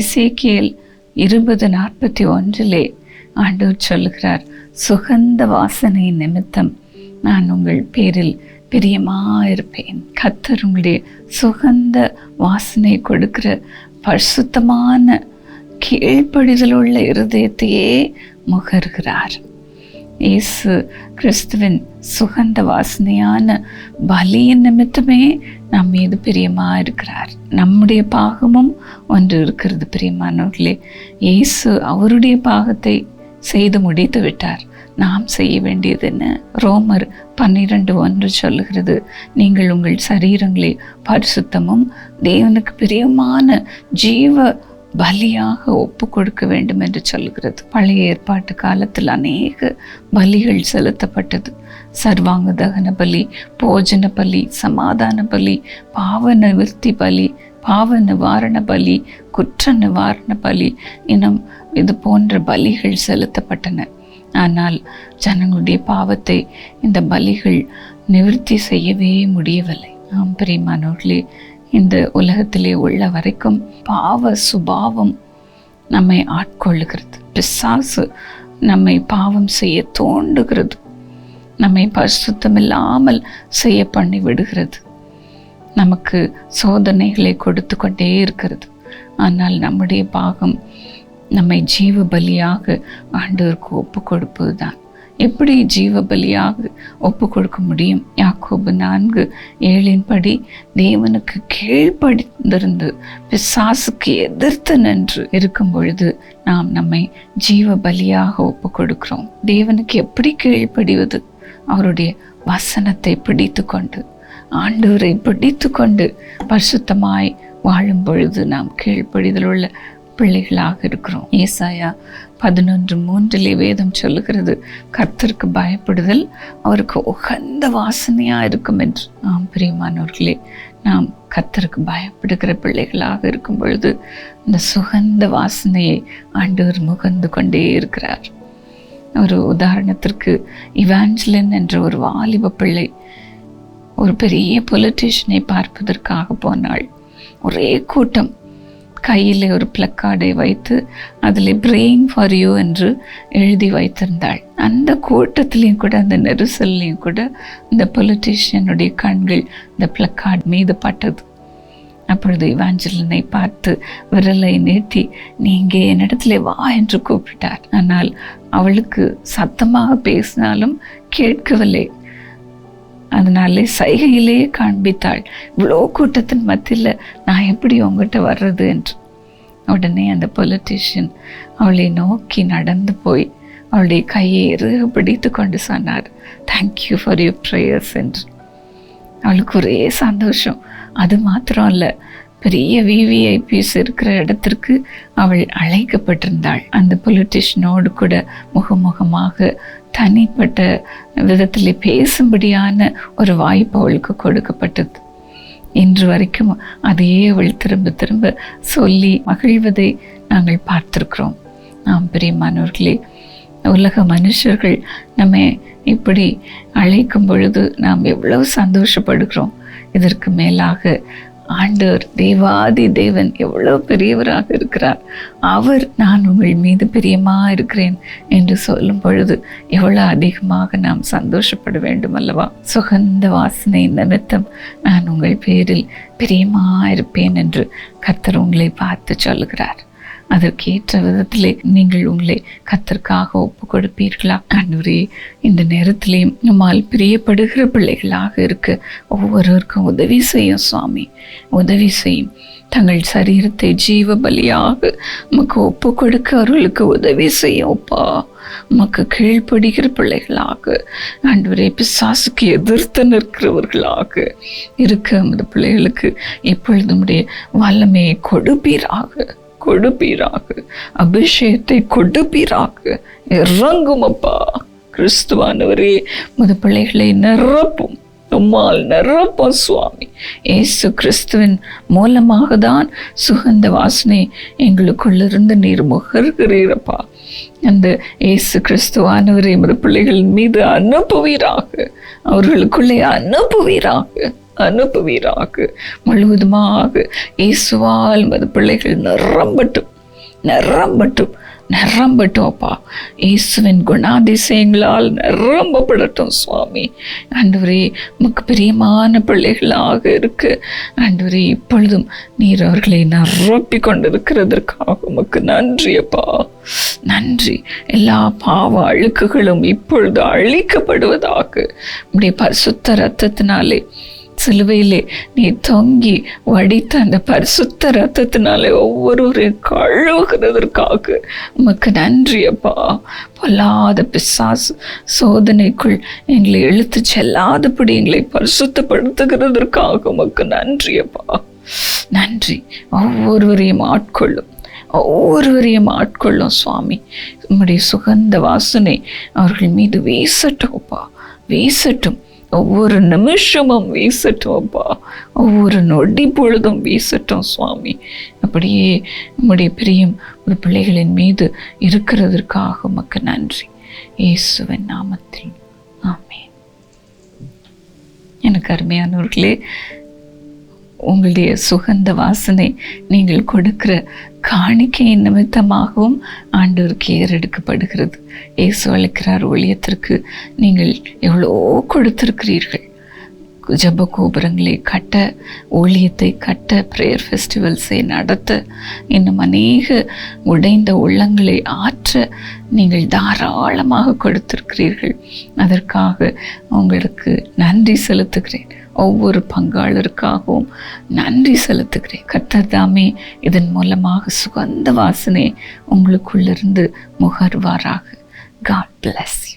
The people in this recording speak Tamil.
இசைக்கியல் இருபது நாற்பத்தி ஒன்றிலே ஆண்டவர் சொல்லுகிறார் சுகந்த வாசனை நிமித்தம் நான் உங்கள் பேரில் பிரியமாயிருப்பேன். கத்தர் உங்களுடைய சுகந்த வாசனை கொடுக்கிற பரிசுத்தமான கீழ்ப்படிதலுள்ள இருதயத்தையே முகர்கிறார். இயேசு கிறிஸ்துவின் சுகந்த வாசனையான பலியின் நிமித்தமே நம் மீது பிரியமா இருக்கிறார். நம்முடைய பாகமும் ஒன்று இருக்கிறது பிரியமானவர்களே. இயேசு அவருடைய பாகத்தை செய்து முடித்து விட்டார். நாம் செய்ய வேண்டியது என்ன? ரோமர் பன்னிரண்டு ஒன்று சொல்லுகிறது நீங்கள் உங்கள் சரீரங்களை பரிசுத்தமும் தேவனுக்கு பிரியமான ஜீவ பலியாக ஒப்பு கொடுக்க வேண்டும் என்று சொல்கிறது பழைய ஏற்பாட்டு காலத்தில் அநேக பலிகள் செலுத்தப்பட்டது. சர்வாங்க தகன பலி போஜன பலி சமாதான பலி பாவ நிவர்த்தி பலி பாவ நிவாரண பலி குற்ற நிவாரண பலி இன்னும் இது போன்ற பலிகள் செலுத்தப்பட்டன. ஆனால் ஜனங்களுடைய பாவத்தை இந்த பலிகள் நிவர்த்தி செய்யவே முடியவில்லை. ஆம் பிரியமானவர்களே இந்த உலகத்திலே உள்ள வரைக்கும் பாவ சுபாவம் நம்மை ஆட்கொள்ளுகிறது. பிசாசு நம்மை பாவம் செய்ய தோண்டுகிறது. நம்மை பரிசுத்தமில்லாமல் செய்ய பண்ணி விடுகிறது நமக்கு சோதனைகளை கொடுத்து கொண்டே இருக்கிறது. ஆனால் நம்முடைய பாகம் நம்மை ஜீவ பலியாக ஆண்டவருக்கு ஒப்பு கொடுப்பது தான் எப்படி ஜீவ பலியாக ஒப்பு கொடுக்க முடியும்? யாக்கோபு நான்கு ஏழின்படி தேவனுக்கு கீழ்ப்படிந்திருந்து பிசாசுக்கு எதிர்த்து நின்று இருக்கும் பொழுது நாம் நம்மை ஜீவ பலியாக ஒப்பு கொடுக்கிறோம் தேவனுக்கு எப்படி கீழ்ப்படிவது? அவருடைய வசனத்தை பிடித்து கொண்டு ஆண்டவரை பிடித்து கொண்டு பரிசுத்தமாய் வாழும் பொழுது நாம் கீழ்ப்படிதல் உள்ள பிள்ளைகளாக இருக்கிறோம். ஏசாயா பதினொன்று மூன்றிலே வேதம் சொல்லுகிறது கர்த்தருக்கு பயப்படுதல் அவருக்கு உகந்த வாசனையாக இருக்கும் என்று. ஆம் பிரியமானவர்களே நாம் கர்த்தருக்கு பயப்படுகிற பிள்ளைகளாக இருக்கும் பொழுது இந்த சுகந்த வாசனையை ஆண்டவர் முகந்து கொண்டே இருக்கிறார். ஒரு உதாரணத்திற்கு இவாஞ்சலின் என்ற ஒரு வாலிப பிள்ளை ஒரு பெரிய பொலிட்டீஷியனை பார்ப்பதற்காக போனாள். ஒரே கூட்டம் கையில் ஒரு பிளக்கார்டை வைத்து அதில் பிரேயிங் ஃபார் யூ என்று எழுதி வைத்திருந்தாள். அந்த கூட்டத்திலையும் கூட அந்த நெரிசல்லையும் கூட இந்த பொலிட்டீஷியனுடைய கண்கள் இந்த பிளக்கார்ட் மீது பட்டது. அப்பொழுது இவாஞ்சலினை பார்த்து விரலை நீட்டி நீங்கள் என்னிடத்துல வா என்று கூப்பிட்டார். ஆனால் அவளுக்கு சத்தமாக பேசினாலும் கேட்கவில்லை. அதனாலே சைகையிலேயே காண்பித்தாள் இவ்வளோ கூட்டத்தின் மத்தியில் நான் எப்படி உங்ககிட்ட வர்றது? என்று. உடனே அந்த பொலிட்டீஷியன் அவளை நோக்கி நடந்து போய் அவளுடைய கையை இறுக பிடித்து கொண்டு சொன்னார் தேங்க்யூ ஃபார் யூர் ப்ரேயர்ஸ் என்று. அவளுக்கு ஒரே சந்தோஷம் அது மாத்திரம் இல்லை பெரிய விவிஐபிஎஸ் இருக்கிற இடத்திற்கு அவள் அழைக்கப்பட்டிருந்தாள். அந்த பொலிட்டிஷியனோடு கூட முகமுகமாக தனிப்பட்ட விதத்தில் பேசும்படியான ஒரு வாய்ப்பு அவளுக்கு கொடுக்கப்பட்டது. இன்று வரைக்கும் அதையே அவள் திரும்ப திரும்ப சொல்லி மகிழ்வதை நாங்கள் பார்த்திருக்கிறோம். நாம் பிரியமானவர்களே உலக மனுஷர்கள் நம்ம இப்படி அழைக்கும் பொழுது நாம் எவ்வளவு சந்தோஷப்படுகிறோம். இதற்கு மேலாக ஆண்டவர் தேவாதி தேவன் எவ்வளோ பெரியவராக இருக்கிறார். அவர் நான் உங்கள் மீது பிரியமாக இருக்கிறேன் என்று சொல்லும் பொழுது எவ்வளோ அதிகமாக நாம் சந்தோஷப்பட வேண்டும் அல்லவா சுகந்த வாசனை நிமித்தம் நான் உங்கள் பேரில் பிரியமாக இருப்பேன் என்று கர்த்தர் உங்களை பார்த்து சொல்லுகிறார். அதற்கேற்ற விதத்திலே நீங்கள் உங்களை கத்திற்காக ஒப்பு கொடுப்பீர்களா கண்ணுரே இந்த நேரத்திலேயும் நம்மால் பிரியப்படுகிற பிள்ளைகளாக இருக்க ஒவ்வொருவருக்கும் உதவி செய்யும் சுவாமி. உதவி செய்யும் தங்கள் சரீரத்தை ஜீவ பலியாக நமக்கு ஒப்பு கொடுக்க அவர்களுக்கு உதவி செய்யும் அப்பா. உமக்கு கீழ்ப்படுகிற பிள்ளைகளாக ஆண்டவரே பிசாசுக்கு எதிர்த்து நிற்கிறவர்களாக இருக்க அந்த பிள்ளைகளுக்கு எப்பொழுதும் வல்லமையை கொடுப்பீராக. கொடுப்பீராக. அபிஷேகத்தை கொடுப்பீராக. இறங்கும் அப்பா கிறிஸ்துவானவரே முத பிள்ளைகளை நிரப்பும். உம்மால் நிரப்பும் சுவாமி. ஏசு கிறிஸ்துவின் மூலமாக தான் சுகந்த வாசனை எங்களுக்குள்ளிருந்து நீர் முகர்கிறீரப்பா. அந்த இயேசு கிறிஸ்துவானவரை எமது பிள்ளைகளின் மீது அனுப்புவீராக. அவர்களுக்குள்ளே அனுப்புவீராக. அனுப்புவீராக. முழுவதுமாக இயேசுவால் மது பிள்ளைகள் நிரம்பட்டும். நிரம்பட்டும். நிரம்பட்டும் அப்பா. இயேசுவின் குணாதிசயங்களால் நிரம்பப்படட்டும் சுவாமி. ஆண்டவரே உமக்கு பிரியமான பிள்ளைகளாக இருக்கு. ஆண்டவரே இப்பொழுதும் நீர் அவர்களை நிரப்பி கொண்டிருக்கிறதற்காக உமக்கு நன்றி அப்பா. நன்றி. எல்லா பாவ அழுக்குகளும் இப்பொழுது அழிக்கப்படுவதாக. இப்படி பரிசுத்த ரத்தத்தினாலே சிலுவையிலே நீ தொங்கி வடித்த அந்த பரிசுத்த ரத்தத்தினாலே ஒவ்வொருவரையும் கழுவுகிறதற்காக உமக்கு நன்றி அப்பா. பொல்லாத பிசாசு சோதனைக்குள் எங்களை இழுத்து செல்லாதபடி எங்களை பரிசுத்தப்படுத்துகிறதற்காக உமக்கு நன்றி அப்பா. நன்றி. ஒவ்வொருவரையும் ஆட்கொள்ளும். ஒவ்வொருவரையும் ஆட்கொள்ளும் சுவாமி. உம்முடைய சுகந்த வாசனை அவர்கள் மீது வீசட்டும் அப்பா. வீசட்டும். ஒவ்வொரு நிமிஷமும் வீசட்டும் அப்பா ஒவ்வொரு நொடி பொழுதும் வீசட்டும் சுவாமி. அப்படியே நம்முடைய பிரியம் ஒரு பிள்ளைகளின் மீது இருக்கிறதற்காக உமக்கு நன்றி. இயேசுவின் நாமத்தில். ஆமே எனக்கு அருமையானவர்களே உங்களுடைய சுகந்த வாசனை நீங்கள் கொடுக்கிற காணிக்கையின் நிமித்தமாகவும் ஆண்டவருக்கு ஏறெடுக்கப்படுகிறது. இயேசு அளிக்கிறார் ஒழியத்திற்கு நீங்கள் எவ்வளோ கொடுத்திருக்கிறீர்கள். ஜப கோபுரங்களை கட்ட ஊழியத்தை கட்ட ப்ரேயர் ஃபெஸ்டிவல்ஸை நடத்த இன்னும் அநேக உடைந்த உள்ளங்களை ஆற்ற நீங்கள் தாராளமாக கொடுத்திருக்கிறீர்கள். அதற்காக உங்களுக்கு நன்றி செலுத்துகிறேன். ஒவ்வொரு பங்காளருக்காகவும் நன்றி செலுத்துகிறேன். கர்த்தர் தாமே இதன் மூலமாக சுகந்த வாசனை உங்களுக்குள்ளிருந்து முகர்வாராக. God bless you